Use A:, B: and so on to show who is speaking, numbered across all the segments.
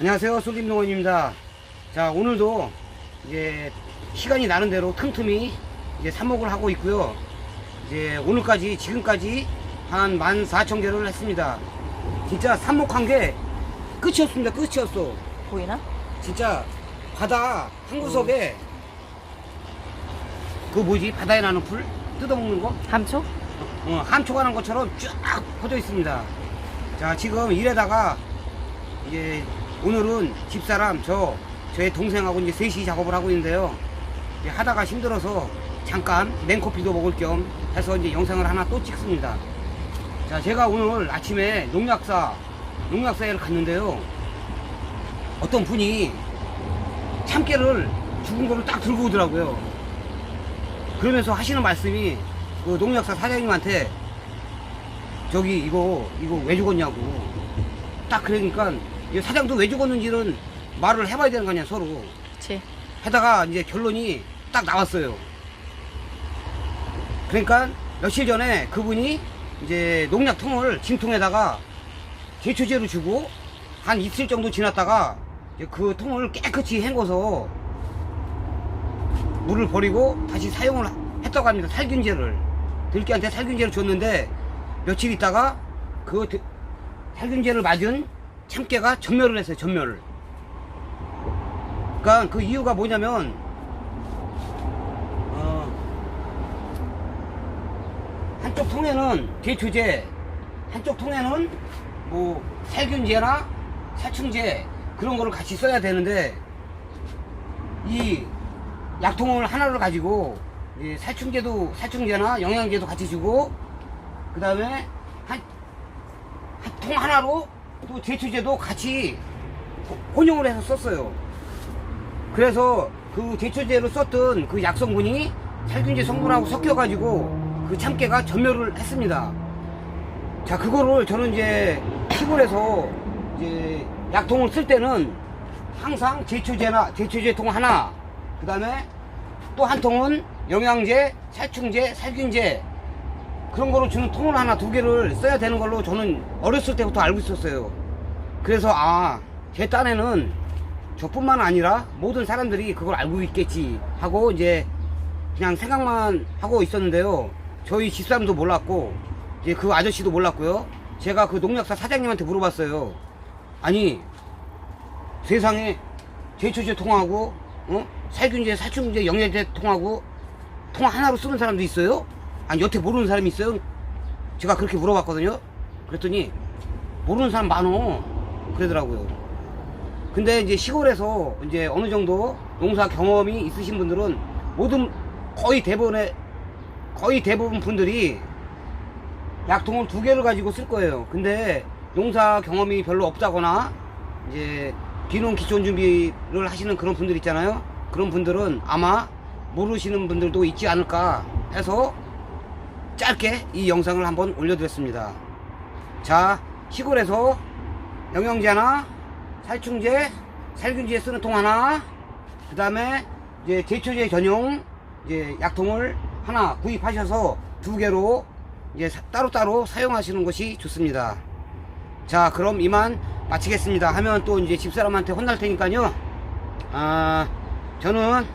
A: 안녕하세요. 솔림농원입니다. 자, 오늘도 이제 시간이 나는 대로 틈틈이 이제 삽목을 하고 있고요. 이제 오늘까지, 지금까지 한 14,000개를 했습니다. 진짜 삽목한 게 끝이 없습니다. 끝이 없어.
B: 보이나?
A: 진짜 바다 한 구석에 그 뭐지? 바다에 나는 풀? 뜯어먹는 거?
B: 감초?
A: 어, 함초가 난 것처럼 쫙 퍼져 있습니다. 자, 지금 이래다가 이제 오늘은 집사람 저 저의 동생하고 이제 셋이 작업을 하고 있는데요. 이제 하다가 힘들어서 잠깐 냉커피도 먹을 겸 해서 이제 영상을 하나 또 찍습니다. 자, 제가 오늘 아침에 농약사 농약사에를 갔는데요. 어떤 분이 참깨를 죽은 거를 딱 들고 오더라고요. 그러면서 하시는 말씀이 그 농약사 사장님한테 저기 이거 이거 왜 죽었냐고 딱 그러니까 이 사장도 왜 죽었는지는 말을 해봐야 되는 거 아니야 서로
B: 그치.
A: 하다가 이제 결론이 딱 나왔어요. 그러니까 며칠 전에 그분이 이제 농약통을 짐통에다가 제초제로 주고 한 이틀 정도 지났다가 그 통을 깨끗이 헹궈서 물을 버리고 다시 사용을 했다고 합니다. 살균제를. 들깨한테 살균제를 줬는데 며칠 있다가 그 드- 살균제를 맞은 참깨가 전멸을 했어요. 전멸을. 그러니까 그 이유가 뭐냐면 어, 한쪽 통에는 제초제, 한쪽 통에는 뭐 살균제나 살충제 그런 거를 같이 써야 되는데 이 약통을 하나를 가지고 이 살충제도 살충제나 영양제도 같이 주고 그 다음에 한 통 하나로 또 제초제도 같이 혼용을 해서 썼어요. 그래서 그 제초제로 썼던 그 약성분이 살균제 성분하고 섞여가지고 그 참깨가 전멸을 했습니다. 자, 그거를 저는 이제 시골에서 이제 약통을 쓸 때는 항상 제초제나 제초제 통 하나, 그 다음에 또 한 통은 영양제, 살충제, 살균제 그런 거로 주는 통을 하나 두 개를 써야 되는 걸로 저는 어렸을 때부터 알고 있었어요. 그래서 아, 제 딴에는 저뿐만 아니라 모든 사람들이 그걸 알고 있겠지 하고 이제 그냥 생각만 하고 있었는데요. 저희 집사람도 몰랐고 이제 그 아저씨도 몰랐고요. 제가 그 농약사 사장님한테 물어봤어요. 아니 세상에 제초제 통하고 어? 살균제, 살충제, 영양제 통하고 통 하나로 쓰는 사람도 있어요? 아니 여태 모르는 사람이 있어요? 제가 그렇게 물어봤거든요. 그랬더니 모르는 사람 많어 그러더라고요. 근데 이제 시골에서 이제 어느 정도 농사 경험이 있으신 분들은 모든 거의 대부분의 거의 대부분 분들이 약통을 두 개를 가지고 쓸 거예요. 근데 농사 경험이 별로 없다거나 이제 비농 기촌 준비를 하시는 그런 분들 있잖아요. 그런 분들은 아마 모르시는 분들도 있지 않을까 해서 짧게 이 영상을 한번 올려드렸습니다. 자, 시골에서 영양제나 살충제, 살균제 쓰는 통 하나, 그 다음에 이제 제초제 전용 이제 약통을 하나 구입하셔서 두 개로 이제 사- 따로따로 사용하시는 것이 좋습니다. 자, 그럼 이만 마치겠습니다. 하면 또 이제 집사람한테 혼날 테니까요. 아, 저는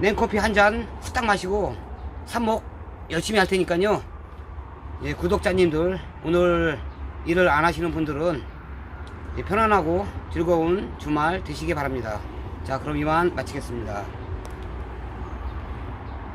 A: 냉커피 한 잔 후딱 마시고 삽목 열심히 할 테니까요. 예, 구독자님들 오늘 일을 안 하시는 분들은 예, 편안하고 즐거운 주말 되시기 바랍니다. 자, 그럼 이만 마치겠습니다.